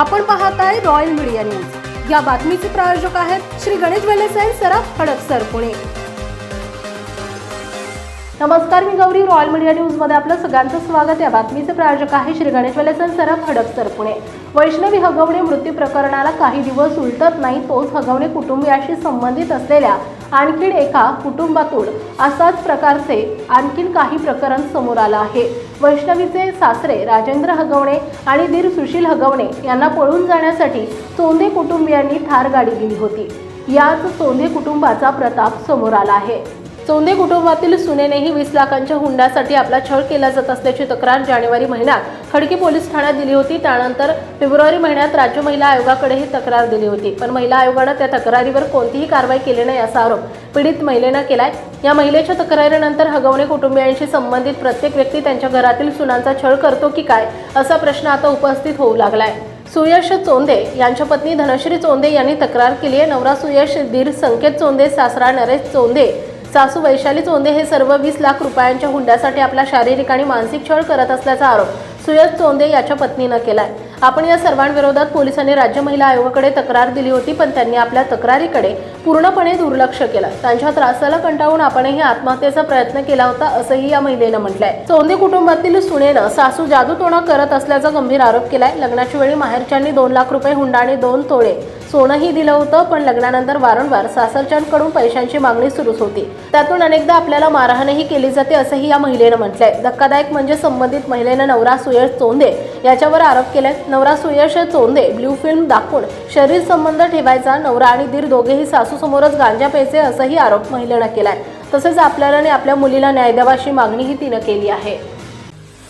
आपण पाहत आहे रॉयल मीडिया न्यूज या बातमीचे प्रायोजक आहेत श्री गणेश वेलेसाई अँड सराफ हडपसर पुणे. नमस्कार मी गौरी. रॉयल मीडिया न्यूजमध्ये आपलं सगळ्यांचं स्वागत. या बातमीचे प्रायोजक आहे श्री गणेश वेलेसन सराफ हडपसर पुणे. वैष्णवी हगवणे मृत्यू प्रकरणाला काही दिवस उलटत नाही तोच हगवणे कुटुंबियाशी संबंधित असलेल्या आणखीन एका कुटुंबातून असाच प्रकारचे आणखीन काही प्रकरण समोर आलं आहे. वैष्णवीचे सासरे राजेंद्र हगवणे आणि दीर सुशील हगवणे यांना पळून जाण्यासाठी सोंदे कुटुंबियांनी ठार गाडी दिली होती. याच सोंदे कुटुंबाचा प्रताप समोर आला आहे. चोंदे कुटुंबातील सुनेनेही वीस लाखांच्या हुंड्यासाठी आपला छळ केला जात असल्याची तक्रार जानेवारी महिन्यात खडकी पोलीस ठाण्यात दिली होती. त्यानंतर फेब्रुवारी महिन्यात राज्य महिला आयोगाकडे ही तक्रार दिली होती. पण महिला आयोगानं त्या तक्रारीवर कोणतीही कारवाई केली नाही असा आरोप पीडित महिलेनं केलाय. या महिलेच्या तक्रारीनंतर हगवणे कुटुंबियांशी संबंधित प्रत्येक व्यक्ती त्यांच्या घरातील सुनांचा छळ करतो की काय असा प्रश्न आता उपस्थित होऊ लागलाय. सुयश चोंदे यांच्या पत्नी धनश्री चोंदे यांनी तक्रार केली आहे. नवरा सुयश दीर संकेत चोंदे सासरा नरेश चोंदे सासू वैशाली चोंदे हे सर्व वीस लाख रुपयांच्या हुंड्यासाठी आपला शारीरिक आणि मानसिक छळ करत असल्याचा आरोप सुयश चोंदे याच्या पत्नीनं केलाय. आपण या सर्वांविरोधात पोलिसांनी राज्य महिला आयोगाकडे तक्रार दिली होती पण त्यांनी आपल्या तक्रारीकडे पूर्णपणे दुर्लक्ष केलं. त्यांच्या त्रासाला कंटाळून आपणही आत्महत्येचा प्रयत्न केला होता असंही या महिलेनं म्हटलंय. चोंदे कुटुंबातील सुनेनं सासू जादूटोणा करत असल्याचा गंभीर आरोप केलाय. लग्नाच्या वेळी माहेरच्यांनी दोन लाख रुपये हुंडा आणि दोन तोळे सोनंही दिलं होतं पण लग्नानंतर वारंवार सासरच्यांकडून पैशांची मागणी सुरूच होती. त्यातून अनेकदा आपल्याला मारहाणही केली जाते असंही या महिलेनं म्हटलंय. धक्कादायक म्हणजे संबंधित महिलेनं नवरा सुयश चोंदे याच्यावर आरोप केलाय. नवरा सुयश चोंदे ब्ल्यू फिल्म दाखवून शरीर संबंध ठेवायचा नवरा आणि दीर दोघेही सासूसमोरच गांजा प्यायचे असंही आरोप महिलेनं केलाय. तसेच आपल्याला आणि आपल्या मुलीला न्याय द्यावा अशी मागणीही तिनं केली आहे.